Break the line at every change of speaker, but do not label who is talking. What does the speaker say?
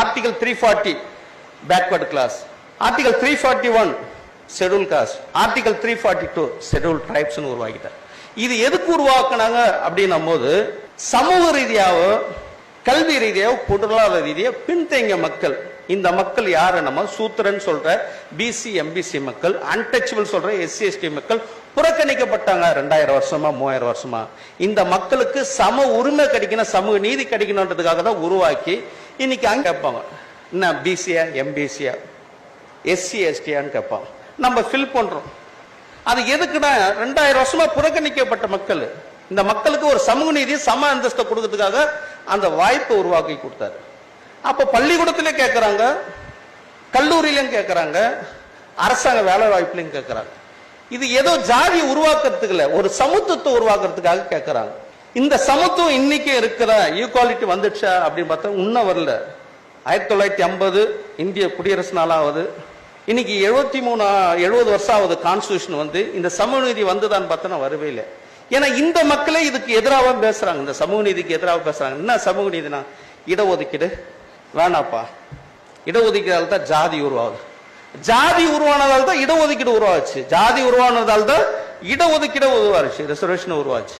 Article three forty backward class article three forty one schedule caste article three forty two schedule ட்ரைப்ஸ்னு உருவாக்கிட்டார். இது எதுக்கு உருவாக்குனாங்க அப்படின்னும் போது சமூக ரீதியாவோ கல்வி ரீதியாவோ பொருளாதார ரீதியாக பின்தங்கிய மக்கள். இந்த மக்கள் யாரு நம்ம? சூத்திரன் சொல்ற பிசி எம்பிசி மக்கள் அன்டச்சபிள் சொல்ற எஸ்சி எஸ்டி மக்கள் புறக்கணிக்கப்பட்டாங்க ரெண்டாயிரம் வருஷமா மூவாயிரம் வருஷமா. இந்த மக்களுக்கு சம உரிமை கிடைக்கணும் சமூக நீதி கிடைக்கணுன்றதுக்காக தான் உருவாக்கி இன்னைக்கு அங்க கேட்பாங்க. என்ன பிசியா எம்பிசியா எஸ்சி எஸ்டியான்னு கேட்பாங்க. நம்ம ஃபில் பண்றோம். அது எதுக்குன்னா ரெண்டாயிரம் வருஷமா புறக்கணிக்கப்பட்ட மக்கள். இந்த மக்களுக்கு ஒரு சமூக நீதி சம அந்தஸ்தை கொடுக்கறதுக்காக அந்த வாய்ப்பை உருவாக்கி கொடுத்தாரு. அப்ப பள்ளிக்கூடத்திலே கேட்கறாங்க கல்லூரியிலும் கேட்கறாங்க அரசாங்க வேலை வாய்ப்புலையும் கேட்கறாங்க. இது ஏதோ ஜாதி உருவாக்குறதுக்கு இல்லை ஒரு சமத்துவத்தை உருவாக்குறதுக்காக கேட்கறாங்க. இந்த சமத்துவம் இன்னைக்கு இருக்கிற ஈக்குவாலிட்டி வந்துடுச்சா அப்படின்னு பார்த்தா இன்னும் வரல. ஆயிரத்தி தொள்ளாயிரத்தி ஐம்பது இந்திய குடியரசு நாளாவது. இன்னைக்கு எழுபத்தி மூணு எழுபது வருஷம் ஆகுது கான்ஸ்டியூஷன் வந்து இந்த சமூக நீதி வந்துதான்னு பார்த்தா வரவே இல்லை. ஏன்னா இந்த மக்களே இதுக்கு எதிராக பேசுறாங்க. இந்த சமூக நீதிக்கு எதிராக பேசுறாங்க. என்ன சமூக நீதினா? இடஒதுக்கீடு. வேணாப்பா. இடஒதுக்கீடால் தான் ஜாதி உருவாகுது. ஜாதி உருவானதால் தான் இடஒதுக்கீடு உருவாச்சு. ஜாதி உருவானதால் தான் இடஒதுக்கீடு உருவாச்சு. ரிசர்வேஷன் உருவாச்சு.